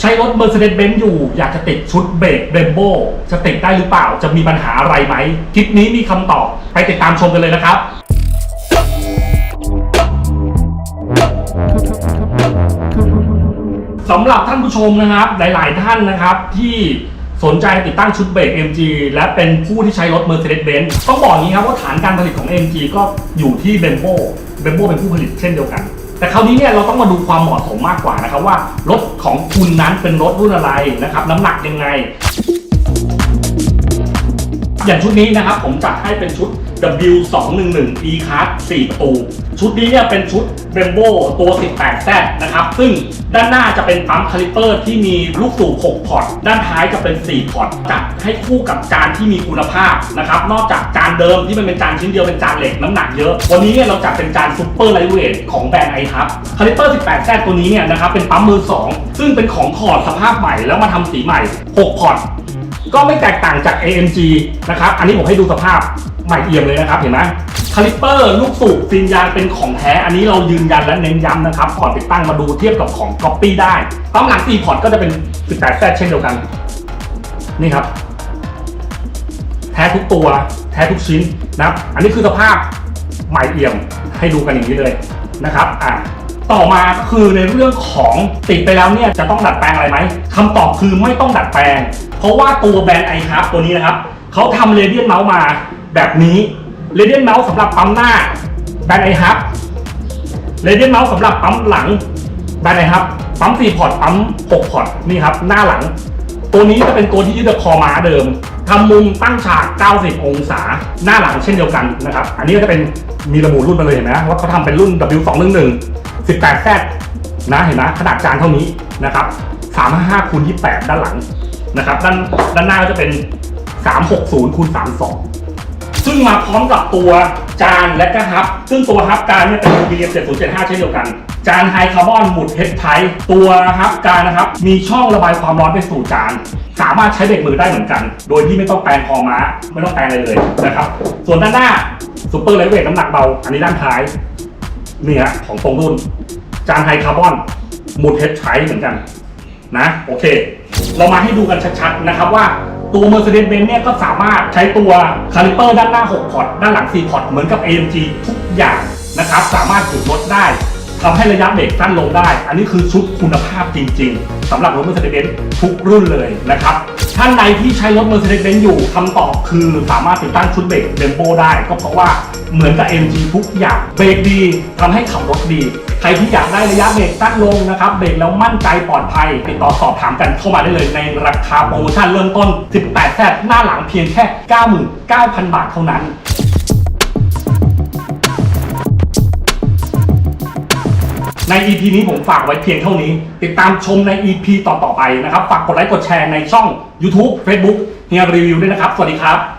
ใช้รถ Mercedes-Benz อยู่ อยากจะติดชุดเบรกเบมโบจะติดได้หรือเปล่า จะมีปัญหาอะไรไหม คลิปนี้มีคำตอบ ไปติดตามชมกันเลยนะครับ สำหรับท่านผู้ชมนะครับ หลายๆท่านนะครับที่สนใจติดตั้งชุดเบรก MG และเป็นผู้ที่ใช้รถ Mercedes-Benz ต้องบอกอย่างนี้ครับว่าฐานการผลิตของ MG ก็อยู่ที่ b e m b o b e m b o เป็นผู้ผลิตเช่นเดียวกันาวนี้เนี่ยเราต้องมาดูความเหมาะสมมากกว่านะครับว่ารถของคุณนั้นเป็นรถรุ่นอะไรนะครับน้ำหนักยังไง อย่างชุดนี้นะครับผมจัดให้เป็นชุด W211 E Class 4 ประตู ชุดนี้เนี่ยเป็นชุด b e m b o ตัว 18Z นะครับ ซึ่งด้านหน้าจะเป็นปั๊มคาลิเปอร์ที่มีลูกสูบ 6 พอร์ต ด้านท้ายจะเป็น 4 พอร์ต จัดให้คู่กับจานที่มีคุณภาพนะครับ นอกจากจานเดิมที่มันเป็นจานชิ้นเดียวเป็นจานเหล็กน้ำหนักเยอะ วันนี้เนี่ยเราจัดเป็นจานซูเปอร์ไลท์เวทของแบรนด์ไอทับคาลิเปอร์ 18Z ตัวนี้เนี่ยนะครับเป็นปั๊มมือ 2 ซึ่งเป็นของถอดสภาพใหม่แล้วมาทำสีใหม่ 6 พอร์ต ก็ไม่แตกต่างจาก AMG นะครับ อันนี้ผมให้ดูสภาพใหม่เอี่ยมเลยนะครับเห็นไหมคาลิปเปอร์ลูกสูบฟินยางเป็นของแท้ อันนี้เรายืนยันและเน้นย้ำนะครับก่อนติดตั้งมาดูเทียบกับของ Copy ได้ปั๊มหลัง4พอร์ตก็จะเป็น18แซเช่นเดียวกัน นี่ครับ แท้ทุกตัว แท้ทุกชิ้นนะครับ อันนี้คือสภาพใหม่เอี่ยมให้ดูกันอย่างนี้เลยนะครับ อะ ต่อมาก็คือในเรื่องของติดไปแล้วเนี่ยจะต้องดัดแปลงอะไรไหมคำตอบคือไม่ต้องดัดแปลง เพราะว่าตัวแบรนด์ไอคับตัวนี้นะครับเขาทำเรเดียนเมาส์มาแบบนี้เรเดียนเมาส์สำหรับปั๊มหน้าแบรนด์ไอคับเรเดียนเมาส์สำหรับปั๊มหลังแบรนด์ไอคับปั๊ม4พอร์ตปั๊ม6พอร์ตนี่ครับหน้าหลัง ตัวนี้จะเป็นตัวที่ยึดคอม้าเดิมทำมุมตั้งฉาก 90 องศา หน้าหลังเช่นเดียวกันนะครับ อันนี้ก็จะเป็นมีระบุรุ่นมาเลยเห็นไหมว่าเขาทำเป็นรุ่น W211 18Z นะเห็นไหมขนาดจานเท่านี้นะครับ355คูณ28 ด้านหลังนะครับด้านด้านหน้าก็จะเป็น 360คูณ32 ซึ่งมาพร้อมกับตัวจานและก็ฮับ ซึ่งตัวฮับการเนี่ยเป็น UBM 7075เช่นเดียวกัน จานไฮคาร์บอนหมุดเฮดไทตัวฮับการนะครับ มีช่องระบายความร้อนไปสู่จาน สามารถใช้เบรกมือได้เหมือนกัน โดยที่ไม่ต้องแปลงคอม้า ไม่ต้องแปลงอะไรเลยนะครับ ส่วนด้านหน้าซูเปอร์ไลท์เวทน้ำหนักเบา อันนี้ด้านท้ายเนี่ฮะของตรงรุ่น จานไฮคาร์บอนหมุดเฮดไทเหมือนกันนะโอเค เรามาให้ดูกันชัดๆนะครับว่าตัว Mercedes-Benz เนี่ยก็สามารถใช้ตัวคาลิเปอร์ด้านหน้า 6 พอร์ต ด้านหลัง 4 พอร์ต เหมือนกับ AMG ทุกอย่างนะครับ สามารถหยุดรถได้ ทำให้ระยะเบรกสั้นลงได้ อันนี้คือชุดคุณภาพจริง ๆสำหรับรถ Mercedes-Benz ทุกรุ่นเลยนะครับ ท่านใดที่ใช้รถ Mercedes-Benz อยู่คำตอบคือสามารถติดตั้งชุดเบรกเบมโบได้ ก็เพราะว่าเหมือนกับ MG ทุกอย่างเบรกดีทำให้ขับรถดี ใครที่อยากได้ระยะเบรกสั้นลงนะครับเบรกแล้วมั่นใจปลอดภัยติดต่อสอบถามกันเข้ามาได้เลย ในราคาโปรโมชั่นเริ่มต้น 18แซดหน้าหลังเพียงแค่ 99,000 บาทเท่านั้น ใน EP นี้ผมฝากไว้เพียงเท่านี้ ติดตามชมใน EP ต่อๆไปนะครับ ฝากกดไลค์กดแชร์ในช่อง YouTube Facebook เฮียรีวิวด้วยนะครับ สวัสดีครับ